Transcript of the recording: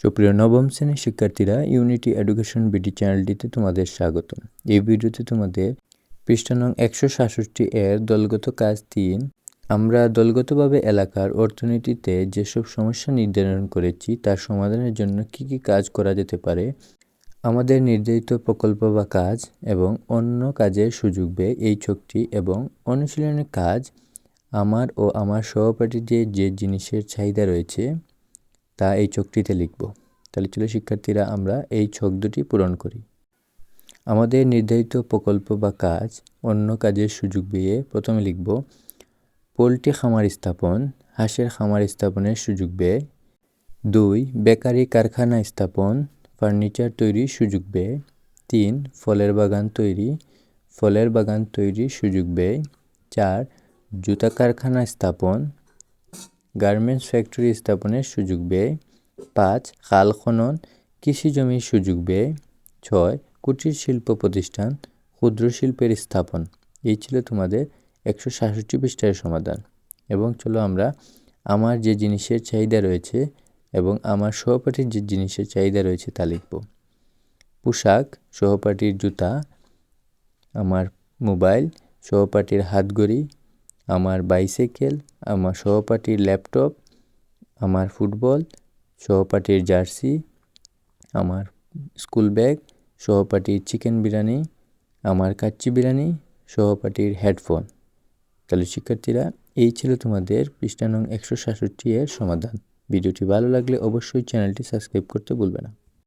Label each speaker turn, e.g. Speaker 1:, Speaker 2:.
Speaker 1: সুপ্রিয় নবম শ্রেণির শিক্ষার্থীরা ইউনিটি এডুকেশন বিডি চ্যানেলটিতে তোমাদের স্বাগত এই ভিডিওতে তোমাদের পৃষ্ঠা নং একশো সাতষট্টি এর দলগত কাজ তিন, আমরা দলগতভাবে এলাকার অর্থনীতিতে যেসব সমস্যা নির্ধারণ করেছি তার সমাধানের জন্য কি কি কাজ করা যেতে পারে, আমাদের নির্ধারিত প্রকল্প বা কাজ এবং অন্য কাজের সুযোগ ব্যয় এই ছকটি এবং অনুশীলনের কাজ, আমার ও আমার সহপাঠীদের যে জিনিসের চাহিদা রয়েছে তা এই চোখটিতে লিখব। তাহলে চলো শিক্ষার্থীরা, আমরা এই ছক দুটি পূরণ করি। আমাদের নির্ধারিত প্রকল্প বা কাজ অন্য কাজের সুযোগ পেয়ে প্রথমে লিখব, পোলট্রি খামার স্থাপন, হাঁসের খামার স্থাপনের সুযোগ ব্যয় দুই, বেকারি কারখানা স্থাপন, ফার্নিচার তৈরির সুযোগ ব্যয় তিন, ফলের বাগান তৈরি, ফলের বাগান তৈরির সুযোগ ব্যয় চার, জুতা কারখানা স্থাপন গার্মেন্টস ফ্যাক্টরি স্থাপনের সুযোগ ব্যয় পাঁচ, খাল খনন, কৃষি জমির সুযোগ ব্যয় ছয়, কুটির শিল্প প্রতিষ্ঠান, ক্ষুদ্র শিল্পের স্থাপন। এই ছিল তোমাদের একশো সাতষট্টি পৃষ্ঠার সমাধান। এবং চলো আমরা আমার যে জিনিসের চাহিদা রয়েছে এবং আমার সহপাঠীর যে জিনিসের চাহিদা রয়েছে তা লিখব। পোশাক, সহপাঠীর জুতা, আমার মোবাইল, সহপাঠীর হাতঘড়ি আমার বাইসাইকেল আমার সহপাঠীর ল্যাপটপ আমার ফুটবল সহপাঠীর জার্সি আমার স্কুল ব্যাগ সহপাঠীর চিকেন বিরিয়ানি, আমার কাচ্চি বিরিয়ানি, সহপাঠীর হেডফোন তাহলে শিক্ষার্থীরা, এই ছিল তোমাদের পৃষ্ঠা নং একশো সাতষট্টি এর সমাধান। ভিডিওটি ভালো লাগলে অবশ্যই চ্যানেলটি সাবস্ক্রাইব করতে ভুলবে না।